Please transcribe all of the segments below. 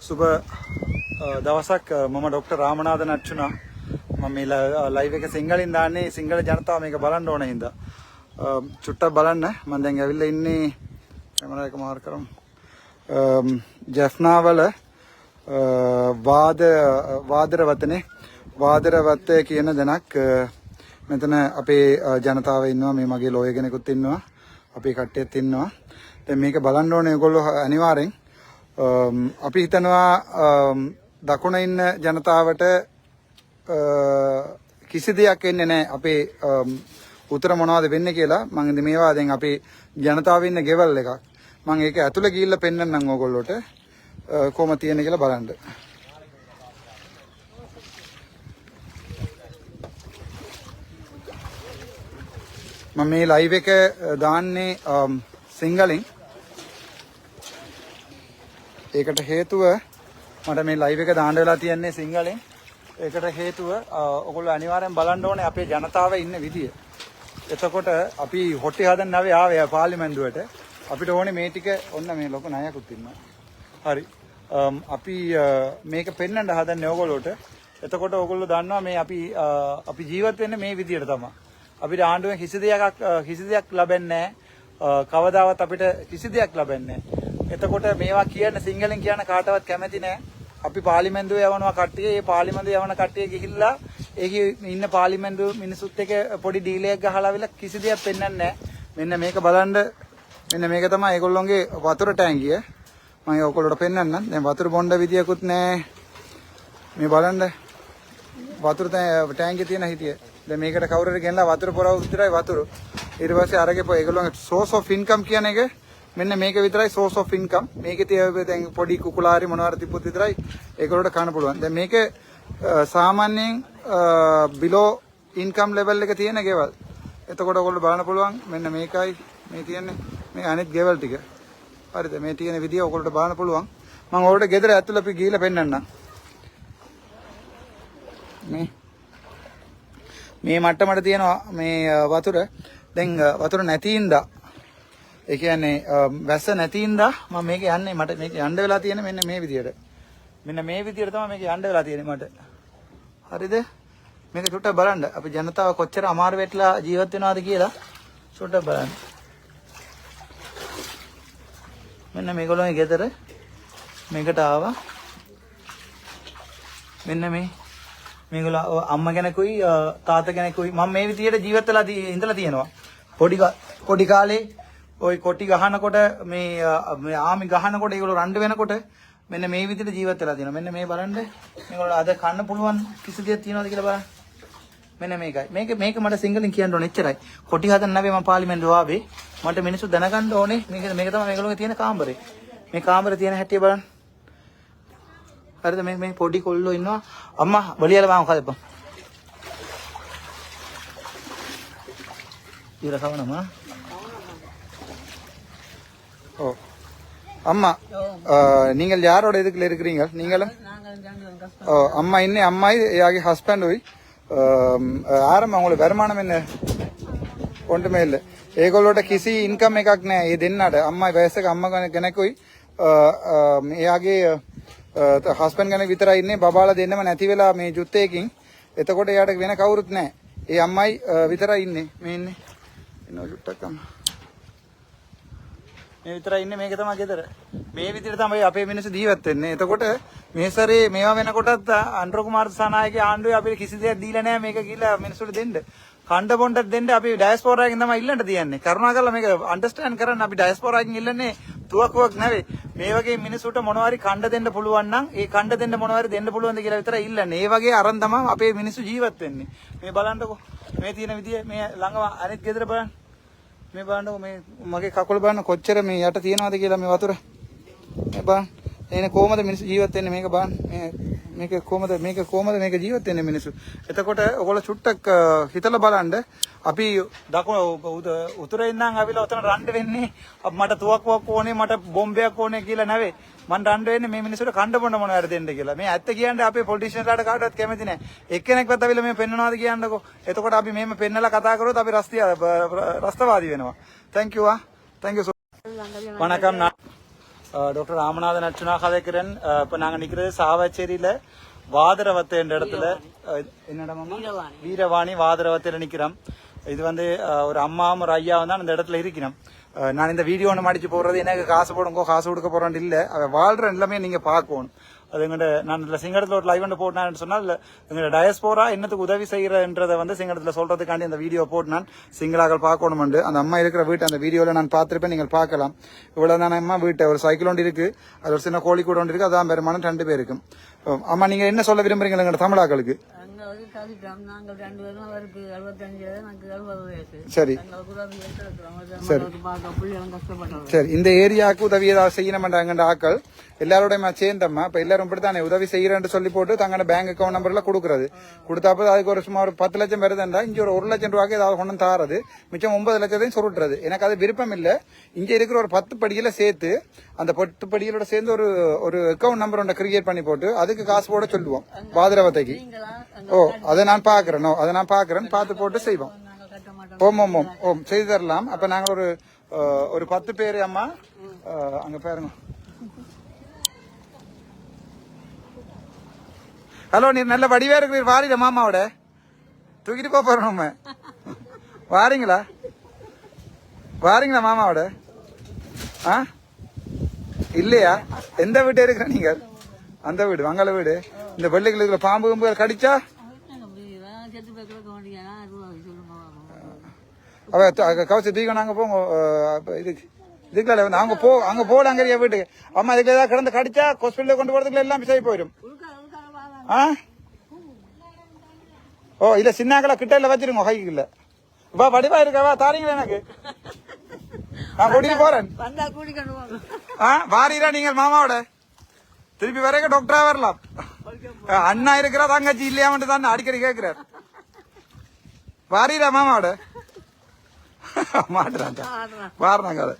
සුබ දවසක් මම ඩොක්ටර් රාමනාදන් අච්චුනා. මම මේ ලයිව් එක සිංහලෙන් දාන්නේ සිංහල ජනතාව මේක බලන්න ඕන හින්දා. අ, චුට්ටක් බලන්න. මම දැන් ඇවිල්ලා ඉන්නේ කැමරා එක මාර් කරමු. අම්, ජැෆ්නාවල අ, වාද වාදරවතනේ. වාදරවත කියන දෙනක් අ, මෙතන අපේ අ, ජනතාව ඉන්නවා. මේ මගේ ලෝය කෙනෙකුත් ඉන්නවා. අපේ කට්ටියත් ඉන්නවා. දැන් මේක බලන්න ඕනේ ඒගොල්ලෝ අනිවාර්යෙන්. අම්, Um, අපි හිතනවා අම්, දකුණ ඉන්න ජනතාවට අ, කිසි දෙයක් එන්නේ නැහැ. අපේ අම්, um, උතර මොනවද වෙන්නේ කියලා මම ඉතින් මේවා දැන් අපේ ජනතාව ඉන්න ගෙවල් එකක්. මම ඒක ඇතුළේ ගිහිල්ලා පෙන්නන්නම් ඕගොල්ලෝට. අ, කොහොම තියෙන්නේ කියලා බලන්න. මම මේ ලයිව් එක අ, දාන්නේ අම්, සිංහලෙන්. ඒකට හේතුව මට මේ ලයිව් එක දාන්න වෙලා තියන්නේ සිංහලෙන් ඒකට හේතුව අ, ඔයගොල්ලෝ අනිවාර්යෙන් බලන්න ඕනේ අපේ ජනතාව ඉන්න විදිය. එතකොට අපි හොටි හදන්න ආවේ ආවේ පාර්ලිමේන්තුවට අපිට ඕනේ මේ ටික ඔන්න මේ ලොකු ණයකුත් ඉන්නවා. හරි. අම්, අපි අ, මේක පෙන්වන්න හදන්නේ ඕගොල්ලෝට. එතකොට ඕගොල්ලෝ දන්නවා මේ අපි අ, අපි ජීවත් වෙන්නේ මේ විදියට තමයි. අපිට ආණ්ඩුවෙන් කිසි දෙයක් අ, කිසි දෙයක් ලැබෙන්නේ නැහැ. කවදාවත් අපිට කිසි දෙයක් ලැබෙන්නේ නැහැ. එතකොට මේවා කියන්න සිංහලෙන් කියන්න කාටවත් කැමති නැහැ. අපි පාර්ලිමේන්තුවේ යවනවා කට්ටිය. ඒ පාර්ලිමේන්තුවේ යවන කට්ටිය ගිහිල්ලා ඒකේ ඉන්න පාර්ලිමේන්තුව මිනිසුත් එක්ක පොඩි ඩීල් එකක් ගහලා ආවිලා කිසි දෙයක් පෙන්වන්නේ නැහැ. මෙන්න මේක බලන්න මෙන්න මේක තමයි ඒගොල්ලොන්ගේ වතුර ටැංකිය. මම ඒක ඔයගොල්ලෝට පෙන්වන්නම්. දැන් වතුර බොණ්ඩ විදියකුත් නැහැ. මේ බලන්න වතුර තැ- ටැංකිය තියෙන හිටිය. දැන් මේකට කවුරු හරි ගෙනලා වතුර පොරව විතරයි වතුර. ඊට පස්සේ අරගෙන පො ඒගොල්ලෝගේ source of income කියන එක මෙන්න මේක විතරයි source of income. මේකේ තියෙන දැන් පොඩි කුකුලාරි මොනවාරි තිබ්බොත් විතරයි ඒගොල්ලෝට කන්න පුළුවන්. දැන් මේක අ, සාමාන්‍යයෙන් below income level එක තියෙන ගෙවල්. එතකොට ඔයගොල්ලෝ බලන්න පුළුවන් මෙන්න මේකයි මේ තියෙන්නේ මේ අනිත් ගෙවල් ටික. හරිද? මේ තියෙන විදිය ඔයගොල්ලෝට බලන්න පුළුවන්. මම ඔයාලට ගෙදර ඇතුළේ අපි ගිහිල්ලා පෙන්නන්නම්. මේ මේ මට්ටමට තියෙනවා මේ අ, වතුර දැන් අ, වතුර නැති ඉඳා ඒ කියන්නේ අ, වැස්ස නැති ඉඳා මම මේක යන්නේ මට මේක යන්න වෙලා තියෙන්නේ මෙන්න මේ විදියට. මෙන්න මේ විදියට තමයි මේක යන්න වෙලා තියෙන්නේ මට. හරිද? මේක චුට්ටක් බලන්න. අපි ජනතාව කොච්චර අමාරු වෙట్లా ජීවත් වෙනවද කියලා චුට්ටක් බලන්න. මෙන්න මේගොල්ලෝගේ ගෙදර මේකට ආවා. මෙන්න මේ මේගොල්ලෝ ඔය අම්මා කෙනෙකුයි අ, තාත්තා කෙනෙකුයි මම මේ විදියට ජීවත් වෙලා දී- ඉඳලා තියෙනවා. පොඩි කා- පොඩි කාලේ ওই කොටි ගහනකොට මේ අ, මේ ආමි ගහනකොට ඒගොල්ලෝ රණ්ඩු වෙනකොට මෙන්න මේ විදියට ජීවත් වෙලා තියෙනවා මෙන්න මේ බලන්න මේගොල්ලෝ අද කන්න පුළුවන් කිසි දෙයක් තියනවද කියලා බලන්න මෙන්න මේකයි මේක මේක මට සිංහලෙන් කියන්න ඕනේ එච්චරයි කොටි හදන්න නැවේ මම පාර්ලිමේන්තුව ආවේ මට මිනිස්සු දැනගන්න ඕනේ මේක මේක තමයි මේගොල්ලෝගේ තියෙන කාමරේ මේ කාමරේ තියෙන හැටි බලන්න හරිද මේ මේ පොඩි කොල්ලෝ ඉන්නවා අම්මා බලියල බා මොකද බං ඉර කවනම ஓ அம்மா அஹ், நீங்கள் யாரோட இதுக்குள்ள இருக்கிறீங்க நீங்களும் ஓ அம்மா இன்னும் அம்மா யாகி ஹஸ்பண்ட் போய் ආරම ඔගොල්ලෝ வருமானம் என்ன ඔන්ටම ඉල්ල ඒගොල්ලොට කිසි ඉන්කම් එකක් නෑ ඒ දෙන්නට අම්මයි වයසක අම්ම කෙනෙකුයි එයාගේ හස්පන් ගැන විතර ඉන්නේ බබාලා දෙන්නම නැති වෙලා මේ ජුත්තයකින් එතකොට එයාට වෙන කවුරුත් නෑ ඒ අම්මයි අ, විතරයි ඉන්නේ මේ ඉන්නේ එනවා ජුට්ටක්කම මේ විතරයි ඉන්නේ මේක තමයි ගෙදර. මේ විදිහට තමයි අපේ මිනිස්සු ජීවත් වෙන්නේ. එතකොට මේ සැරේ මේවා වෙනකොටත් අන්ඩ්‍රෝ කුමාර සනායකගේ ආණ්ඩුවේ අපිට කිසි දෙයක් දීලා නැහැ මේක කියලා මිනිස්සුන්ට දෙන්න. කණ්ඩ බොණ්ඩක් දෙන්න අපි ඩයස්පෝරා එකෙන් තමයි ඉල්ලන්න තියන්නේ. කරුණාකරලා මේක අන්ඩර්ස්ටෑන්ඩ් කරන්න අපි ඩයස්පෝරා එකෙන් ඉල්ලන්නේ තුවක්කුවක් නෙවෙයි. මේ වගේ මිනිස්සුන්ට මොනවාරි කණ්ඩ දෙන්න පුළුවන් නම් ඒ කණ්ඩ දෙන්න මොනවාරි දෙන්න පුළුවන්ද කියලා විතරයි ඉල්ලන්නේ. ඒ වගේ අරන් තමයි අපේ මිනිස්සු ජීවත් වෙන්නේ. මේ බලන්නකෝ. මේ තියෙන විදිය මේ ළඟම අනිත් ගෙදර බලන්න. මේ බලන්නකො මේ මගේ කකුල බලන්න කොච්චර මේ යට තියනවද කියලා මේ වතුර. මේ බලන්න. එන කොහමද මිනිස්සු ජීවත් වෙන්නේ? මේක බලන්න මේක කොහමද? මේක කොහමද මේක ජීවත් වෙන්නේ මිනිස්සු? එතකොට ඔයගොල්ලෝ චුට්ටක් හිතලා බලන්න. අපි දකුණ උතුරෙන් නම් අවිලා උතන රණ්ඩ වෙන්නේ. මට තුවක්කුවක් ඕනේ මට බෝම්බයක් ඕනේ කියලා නැවේ මන් රණ්ඩ වෙන්නේ මේ මිනිස්සුන්ට කණ්ඩ බොන්න මොනවද දෙන්න කියලා. මේ ඇත්ත කියන්නේ අපේ පොලිටිෂියන්ලාට කාටවත් කැමති නැහැ එක්කෙනෙක්වත් අවිලා මේ පෙන්වනවාද කියන්නකෝ. එතකොට අපි මේම පෙන්නලා කතා කරොත් අපි රස්තිය රස්තවාදී වෙනවා. Thank you ah thank you so වණකම් டாக்டர் ராமநாதன் அர்ச்சுனா கதைக்கிறேன். இப்ப நாங்க நிக்கிறது சாவச்சேரியில வாதரவத்தை என்ற இடத்துல. என்ன? வீரவாணி. வாதரவத்தையில நிக்கிறோம். இது வந்து ஒரு அம்மாவும் ஒரு ஐயாவும் தான் இந்த இடத்துல இருக்கிறோம். நான் இந்த வீடியோ ஒன்று மடிச்சு போடுறது எனக்கு காசு போடுங்கோ காசு கொடுக்க போறேன் இல்லை. அவன் வாழ்ற எல்லாமே நீங்கள் பார்க்கணும். அது எங்கள்ட நான் இதுல சிங்கடத்தில் ஒரு லைவ் ஒன்று போட்டேன்னு சொன்னால் எங்களோட டயஸ்போரா என்னத்துக்கு உதவி செய்கிறன்றதை வந்து சிங்கடத்தில் சொல்கிறதுக்காண்டி அந்த வீடியோ போட்டு சிங்களாக்கள் பார்க்கணுமெண்டு. அந்த அம்மா இருக்கிற வீட்டை அந்த வீடியோவில் நான் பார்த்துருப்பேன் நீங்கள் பார்க்கலாம். இவ்வளோ தான் அம்மா வீட்டை ஒரு சைக்கிள் ஒன்று இருக்குது அது ஒரு சின்ன கோழி கூட ஒன்று இருக்குது அதான் பெருமானம் ரெண்டு பேருக்கும் அம்மா நீங்கள் என்ன சொல்ல விரும்புகிறீங்க எங்களோட தமிழாக்களுக்கு? நாங்கள் ரெண்டு பேரும் அவருக்கு எனக்கு வயசு. சரி. கஷ்டப்பட்டது சரி. இந்த ஏரியாவுக்கு உதவி ஏதாவது செய்யணுமெண்டாங்கன்ற ஆக்கள்? எல்லாரோடையுமா சேர்ந்தம்மா இப்ப எல்லாரும் இப்படித்தானே உதவி செய்யறேன்னு சொல்லி போட்டு தங்களோட பேங்க் அக்கௌண்ட் நம்பர்ல கொடுக்கறது. கொடுத்தாப்ப அதுக்கு ஒரு சும்மா ஒரு பத்து லட்சம் வருதுண்டா இங்க ஒரு ஒரு லட்சம் ரூபாய்க்கு ஏதாவது வந்து தாரது. மிச்சம் ஒன்பது லட்சத்தையும் சுருட்டுறது. எனக்கு அது விருப்பம் இல்ல. இங்க இருக்கிற ஒரு பத்து படியில சேர்த்து அந்த பத்து படிகளோட சேர்ந்து ஒரு ஒரு அக்கௌண்ட் நம்பர் ஒன்று கிரியேட் பண்ணி போட்டு அதுக்கு காசு போட சொல்லுவோம். பாதிரவத்தைக்கு. ஓ அதை நான் பாக்குறேன் ஓ, அதை நான் பாக்குறேன் பார்த்து போட்டு செய்வோம். ஓம் ஓம் ஓம் ஓம். செய்து தரலாம். அப்ப நாங்க ஒரு ஒரு பத்து பேர் அம்மா. அங்கே அங்க பாருங்க. ஹலோ நீர் நல்ல வடிவா இருக்கிறீர். வாரிட மாமாவோட. தூக்கிட்டு போக போறோம் நம்ம. வாரீங்களா? வாரீங்களா மாமாவோட? ஆ? இல்லையா? எந்த வீட்டு இருக்கிற நீங்க அந்த வீடு வங்காள வீடு. இந்த வெள்ளைகளுக்கு பாம்பு கம்புகள் கடிச்சா என்ன முடியுதா செத்து போய் கிடக்க வேண்டியதா ரூபாய் சொல்லுங்க அவ கவச்சு தூக்கி நாங்க போங்க. இதுக்கு இதுக்குள்ள வந்து அவங்க போ அங்க போல அங்க வீட்டுக்கு? அம்மா இதுக்கு ஏதாவது கிடந்து கடிச்சா ஹாஸ்பிட்டல கொண்டு போறதுக்குள்ள எல்லாம் போயிடும் உள்கார உள்கார வாங்க ஆ? ஓ இல்ல சின்னாக்கள கிட்ட இல்ல வச்சிருங்க கைக்கு இல்ல வா வடிவா இருக்கவா தாரீங்களா எனக்கு? நான் கூட்டிட்டு போறேன். ஆ வாரீரா நீங்கள் மாமாவோட? திருப்பி வரைக்கும் டாக்டரா வரலாம். அண்ணா இருக்கிறா தங்கச்சி இல்லையாமட்டு தான் அடிக்கடி கேட்கிறார் வாரீரா மாமாவோட மாட்டுறான் ஆடுறான் வாரணாங்க அதை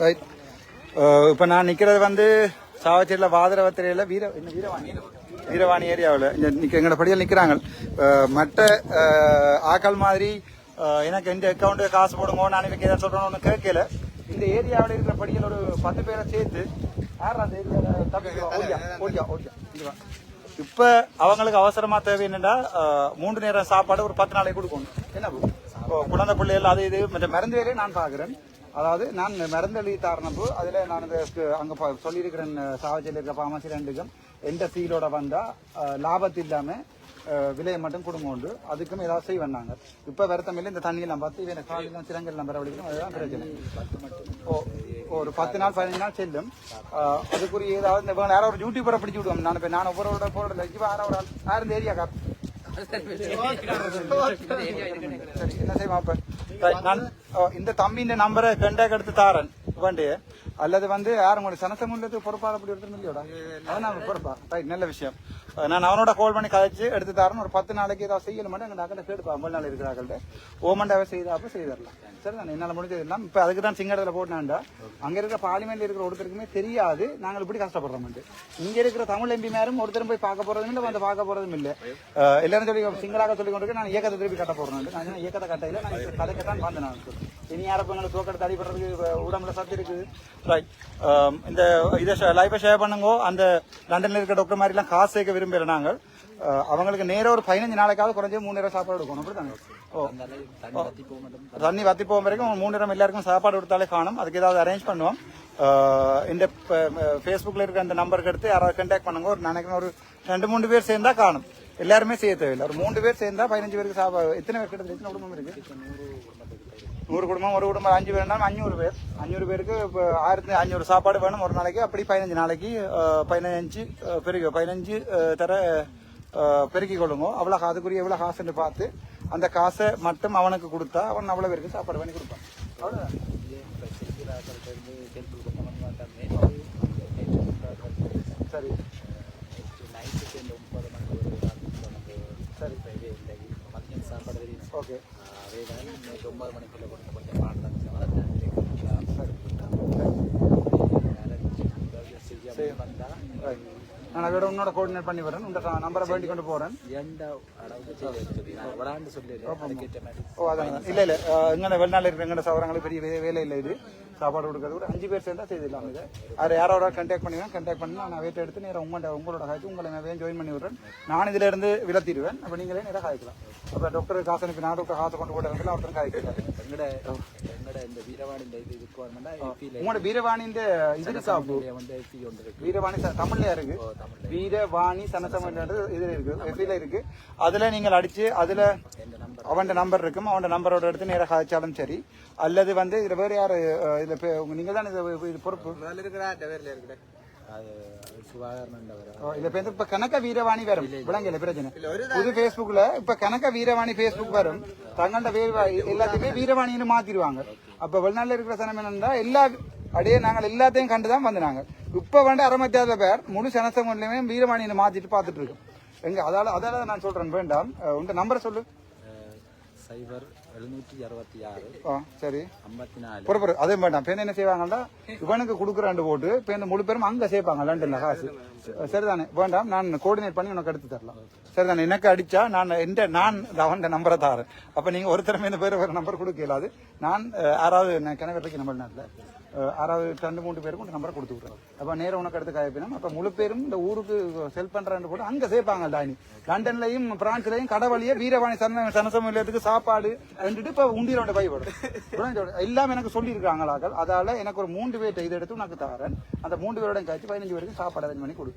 ரைட் இப்போ நான் நிற்கிறது வந்து சாவச்சேரியில் வாதரவத்திரையில் வீர என்ன வீரவாணி வீரவாணி ஏரியாவில் இங்கே நிற்க எங்களோட படியில் நிற்கிறாங்க மற்ற ஆக்கள் மாதிரி எனக்கு இந்த அக்கௌண்ட்டு காசு போடுங்க நான் எனக்கு ஏதாவது சொல்கிறோன்னு கேட்கல இந்த ஏரியாவில் இருக்கிற படியில் ஒரு பத்து பேரை சேர்த்து யார் அந்த ஏரியாவில் தப்பி ஓடியா ஓடியா ஓடியா அவங்களுக்கு அவசரமாக தேவை என்னென்னா மூன்று நேரம் சாப்பாடு ஒரு பத்து நாளைக்கு கொடுக்கணும் என்ன இப்போ குழந்தை பிள்ளைகள் அது இது மற்ற மருந்து வேலையை நான் பார்க்குறேன் அதாவது நான் மருந்து தாரணப்பு அதில் நான் இந்த அங்கே சொல்லியிருக்கிறேன் சாவச்சியில் இருக்கிற பாமசி ரெண்டுக்கும் எந்த சீலோட வந்தால் லாபத்து இல்லாமல் விலையை மட்டும் கொடுங்க உண்டு அதுக்கும் ஏதாவது செய்வேன் வந்தாங்க இப்போ வருத்தம் இந்த தண்ணியெல்லாம் பார்த்து இவன் காலையெல்லாம் சிறங்கல் நம்பர் அதுதான் பிரச்சனை. ஓ ஒரு பத்து நாள் பதினஞ்சு நாள் செல்லும். அதுக்குரிய ஏதாவது இந்த வேற யாரோ ஒரு யூடியூபரை பிடிச்சி விடுவோம். நான் இப்போ நான் ஒவ்வொரு போறதில்ல. இப்போ யாரோ ஒரு ஆள் இந்த ஏரியா கார் சரி என்ன செய்வோம் அப்ப? நான் இந்த தம்பி இந்த நம்பரை கண்டாக் எடுத்து தாரன். வேண்டு. அல்லது வந்து யார் உங்களுக்கு சனசமுள்ளது பொறுப்பாக அப்படி எடுத்து இல்லையோடா அதான் பொறுப்பா. ரைட் நல்ல விஷயம். நான் அவனோட கால் பண்ணி கழிச்சு எடுத்து தரேன் ஒரு பத்து நாளைக்கு ஏதாவது செய்யல மாட்டேன் எங்க டாக்டர் கேட்டுப்பா ஐம்பது நாள் இருக்கிறாங்கள்ட்ட ஓமண்டாவே செய்தாப்ப செய்திடலாம் சரி நான் என்னால முடிஞ்சது எல்லாம் இப்ப அதுக்கு தான் சிங்கடத்துல போட்டாண்டா அங்க இருக்கிற பார்லிமெண்ட்ல இருக்கிற ஒருத்தருக்குமே தெரியாது. நாங்கள் இப்படி கஷ்டப்படுறோம் இங்க இருக்கிற தமிழ் எம்பி மேரும் ஒருத்தரும் போய் பார்க்க போறதும் இல்லை வந்து பார்க்க போறதும் இல்லை. எல்லாரும் சொல்லி சிங்களாக சொல்லி கொண்டு நான் இயக்கத்தை திருப்பி கட்ட போறேன் நான். இயக்கத்தை கட்டையில நான் இப்ப கதைக்கத்தான் வந்து நான். இனி யாரப்ப எங்களை தோக்கெடுத்து அடிபடுறதுக்கு உடம்புல சத்து இருக்குது. ரைட் இந்த இதை லைஃபை ஷேர் பண்ணுங்க. அந்த லண்டன்ல இருக்கிற டாக்டர் மாதிரி எல்லாம் காசு சேர்க்க விரும்பல நாங்கள் அவங்களுக்கு நேரா ஒரு பதினஞ்சு நாளைக்காவது குறைஞ்ச மூணு நேரம் சாப்பாடு கொடுக்கணும். அப்படித்தாங்க ஓ. தண்ணி வத்தி போகும் வரைக்கும் மூணு நேரம் எல்லாருக்கும் சாப்பாடு கொடுத்தாலே காணும். அதுக்கு ஏதாவது அரேஞ்ச் பண்ணுவோம். இந்த ஃபேஸ்புக்கில் இருக்கிற அந்த நம்பருக்கு எடுத்து யாராவது கான்டாக்ட் பண்ணுங்க. ஒரு நினைக்கிறேன் ஒரு ரெண்டு மூணு பேர் சேர்ந்தா காணும். எல்லாருமே செய்ய தேவையில்லை. ஒரு மூணு பேர் சேர்ந்தா பதினஞ்சு பேருக்கு சாப்பாடு எத்தனை பேர் கிட்ட குடும்பம் இருக்கு. நூறு குடும்பம் ஒரு குடும்பம் அஞ்சு பேர்னா அஞ்சூறு பேர். அஞ்சூறு பேருக்கு இப்போ ஆயிரத்தி அஞ்சூறு சாப்பாடு வேணும் ஒரு நாளைக்கு அப்படி பதினஞ்சு நாளைக்கு பதினஞ்சு அஹ், பெருகி பதினஞ்சு தர அஹ், பெருக்கிக் கொள்ளுங்க. அவ்வளோ அதுக்குரிய எவ்வளோ காசுன்னு பார்த்து அந்த காசை மட்டும் அவனுக்கு கொடுத்தா அவன் அவ்வளோ பேருக்கு சாப்பாடு பண்ணி கொடுப்பான். அவ்வளோதான் சரி. சரி. சாப்பாடு தெரியும் ஓகே. அதே தான் நேற்று ஒன்பது மணிக்குள்ள கொடுத்து கொஞ்சம் வந்தா நான் அதோட உன்னோட கோஆர்டினேட் பண்ணி வரேன் உன்னோட நம்பரை வேண்டி கொண்டு போறேன். எந்த அளவுக்கு சொல்லி ஓ அதான் இல்ல இல்ல. எங்கே வெளிநாள் இருக்கிற எங்கட சவரங்களுக்கு பெரிய வேலை இல்லை இது. சாப்பாடு கொடுக்கறது கூட அஞ்சு பேர் சேர்ந்தா செய்திடலாம் இது. அது யாரோட கண்டாக்ட் பண்ணுவேன் கண்டாக்ட் பண்ணி நான் வெயிட் எடுத்து நேரம் உங்கள்ட்ட உங்களோட காய்ச்சி உங்களை நான் ஜாயின் பண்ணி விடுறேன். நான் இதுல இருந்து விலத்திடுவேன். அப்ப நீங்களே நேரம் காய்க்கலாம். அப்ப டாக்டர் காசு அனுப்பி நான் டாக்டர் காசு கொண்டு போட்டு ஒருத்தர் காய்க்கலாம். எங்கட எங்கட இந்த வீரவாணி இந்த இது இதுக்கு வரணும்னா உங்களோட வீரவாணியின் இது சாப்பு வந்து எப்பி ஒன்று இருக்கு. வீரவாணி தமிழ்லயா இருக்கு? வீரவாணி சனசமன்றது இதுல இருக்கு எஃபில இருக்கு. அதுல நீங்கள் அடிச்சு அதுல அவன் நம்பர் இருக்கும். அவன் நம்பரோட எடுத்து நேரா காய்ச்சாலும் சரி. அல்லது வந்து இதுல வேற யாரு இதுல பே- உங்க- நீங்க தான் இது இது பொறுப்பு? பேருந்து இப்ப கணக்க வீரவாணி வரும். விளங்கல பிரச்சனை. புது Facebookல இப்ப கணக்க வீரவாணி Facebook வரும். தங்கள்ட எல்லாத்தையுமே வீரவாணின்னு மாத்திடுவாங்க. அப்ப வெளிநாட்டுல இருக்கிற சனம் என்னன்னா எல்லா அப்படியே நாங்கள் எல்லாத்தையும் கண்டுதான் வந்தாங்க இப்ப வந்து அறமத்தியாத பேர் முழு சனசங்களையுமே வீரவாணின்னு மாத்திட்டு பாத்துட்டு இருக்கோம். எங்க அதால அதால நான் சொல்றேன் வேண்டாம். உங்க நம்பரை சொல்லு. சைபர் எழுநூற்றி அறுபத்தி ஆறு ஆ சரி. ஐம்பத்தி நாலு. பொறு பொறு. அதே வேண்டாம் பேருந்து என்ன செய்வாங்கன்னா இவனுக்கு கொடுக்குறாண்டு போட்டு பேருந்து முழு பேரும் அங்க சேர்ப்பாங்க லண்டன்ல காசு. சரிதானே? வேண்டாம். நான் கோஆர்டினேட் பண்ணி உனக்கு எடுத்து தரலாம். சரிதானே? எனக்கு அடிச்சா நான் எந்த நான் அவன் நம்பரை தாரேன். அப்ப நீங்க ஒருத்தரமே இந்த பேர் வேற நம்பர் கொடுக்க இயலாது நான் ஆறாவது நான் கிணவரைக்கு நம்பர் நாட்டில். ஆறாவது ரெண்டு மூணு பேருக்கு இந்த நம்பரை கொடுத்து விட்றேன் அப்போ நேரம் உனக்கு எடுத்து காயப்பினும் அப்போ முழு பேரும் இந்த ஊருக்கு செல் பண்றான்னு போட்டு அங்க சேர்ப்பாங்க டானி. லண்டன்லயும் பிரான்ஸ்லயும் கடவுளையே வீரவாணி சன சனசமூலத்துக்கு சாப்பாடு ரெண்டுட்டு இப்ப பை பயப்படும் எல்லாம் எனக்கு சொல்லியிருக்காங்களாக்கள். அதால எனக்கு ஒரு மூன்று பேர்ட்ட இது எடுத்து உனக்கு தரேன். அந்த மூன்று பேரோட கழிச்சு பதினஞ்சு பேருக்கு சாப்பாடு அரேஞ்ச் பண்ணி கொடு.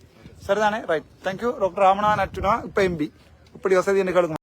சரிதானே? Right thank you doctor Ramanathan Archuna இப்போ எம்பி இப்படி வசதி எனக்கு